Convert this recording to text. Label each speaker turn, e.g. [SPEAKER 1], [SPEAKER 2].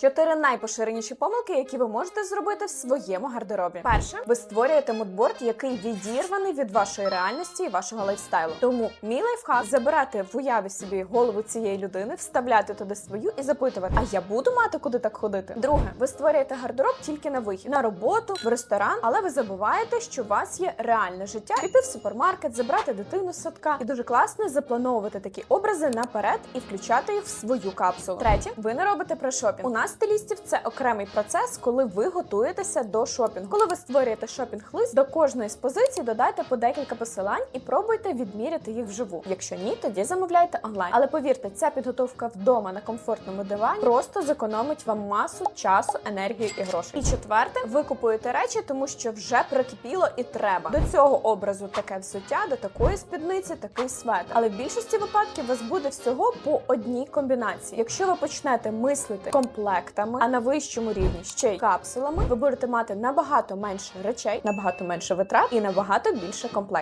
[SPEAKER 1] Чотири найпоширеніші помилки, які ви можете зробити в своєму гардеробі. Перше, ви створюєте мудборд, який відірваний від вашої реальності і вашого лайфстайлу. Тому мій лайфхак забирати в уяві собі голову цієї людини, вставляти туди свою і запитувати: а я буду мати куди так ходити? Друге, ви створюєте гардероб тільки на вихід, на роботу, в ресторан, але ви забуваєте, що у вас є реальне життя, піти в супермаркет, забрати дитину з садка. І дуже класно заплановувати такі образи наперед і включати їх в свою капсулу. Третє, ви не робите прошопінг. У нас стилістів це окремий процес, коли ви готуєтеся до шопінгу. Коли ви створюєте шопінг-лист, до кожної з позицій додайте по декілька посилань і пробуйте відміряти їх вживу. Якщо ні, тоді замовляйте онлайн. Але повірте, ця підготовка вдома на комфортному дивані просто зекономить вам масу часу, енергію і грошей. І четверте, ви купуєте речі, тому що вже прикипіло і треба. До цього образу таке взуття, до такої спідниці, такий светр. Але в більшості випадків вас буде всього по одній комбінації. Якщо ви почнете мислити комплектами, а на вищому рівні ще й капсулами, ви будете мати набагато менше речей, набагато менше витрат і набагато більше комплектів.